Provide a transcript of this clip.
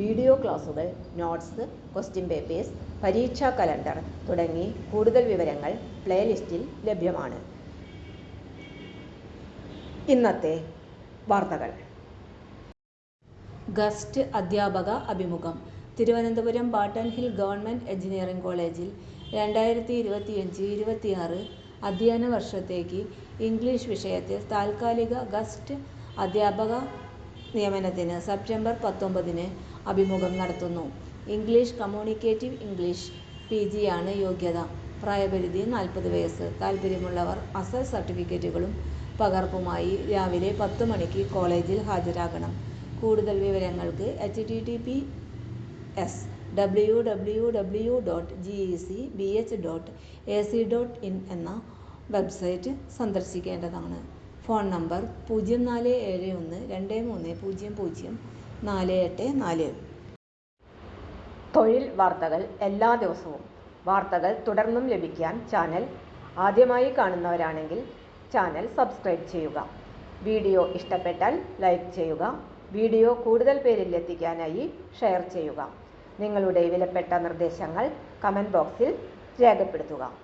Video ക്ലാസുകൾ notes question papers പരീക്ഷാ calendar തുടങ്ങി കൂടുതൽ വിവരങ്ങൾ പ്ലേലിസ്റ്റിൽ ലഭ്യമാണ്. ഇന്നത്തെ വാർത്തകൾ. ഗസ്റ്റ് അധ്യാപക അഭിമുഖം. തിരുവനന്തപുരം ബാട്ടൺ ഹിൽ ഗവൺമെന്റ് എഞ്ചിനീയറിംഗ് കോളേജിൽ രണ്ടായിരത്തി ഇരുപത്തിയഞ്ച് ഇരുപത്തിയാറ് അധ്യയന വർഷത്തേക്ക് ഇംഗ്ലീഷ് വിഷയത്തിൽ താൽക്കാലിക ഗസ്റ്റ് അധ്യാപക നിയമനത്തിന് സെപ്റ്റംബർ പത്തൊമ്പതിന് അഭിമുഖം നടത്തുന്നു. ഇംഗ്ലീഷ് കമ്മ്യൂണിക്കേറ്റീവ് ഇംഗ്ലീഷ് പി ജിയാണ് യോഗ്യത. പ്രായപരിധി നാൽപ്പത് വയസ്സ്. താൽപ്പര്യമുള്ളവർ അസൽ സർട്ടിഫിക്കറ്റുകളും പകർപ്പുമായി രാവിലെ പത്ത് മണിക്ക് കോളേജിൽ ഹാജരാകണം. കൂടുതൽ വിവരങ്ങൾക്ക് H T T P S W W W dot G E C B H dot A C dot in എന്ന വെബ്സൈറ്റ് സന്ദർശിക്കേണ്ടതാണ്. ഫോൺ നമ്പർ പൂജ്യം നാല് ഏഴ് ഒന്ന് രണ്ട് മൂന്ന് പൂജ്യം പൂജ്യം നാല് എട്ട് നാല്. തൊഴിൽ വാർത്തകൾ എല്ലാ ദിവസവും. വാർത്തകൾ തുടർന്നും ലഭിക്കാൻ ചാനൽ ആദ്യമായി കാണുന്നവരാണെങ്കിൽ ചാനൽ സബ്സ്ക്രൈബ് ചെയ്യുക. വീഡിയോ ഇഷ്ടപ്പെട്ടാൽ ലൈക്ക് ചെയ്യുക. വീഡിയോ കൂടുതൽ പേരിൽ എത്തിക്കാനായി ഷെയർ ചെയ്യുക. നിങ്ങളുടെ വിലപ്പെട്ട നിർദ്ദേശങ്ങൾ കമന്റ് ബോക്സിൽ രേഖപ്പെടുത്തുക.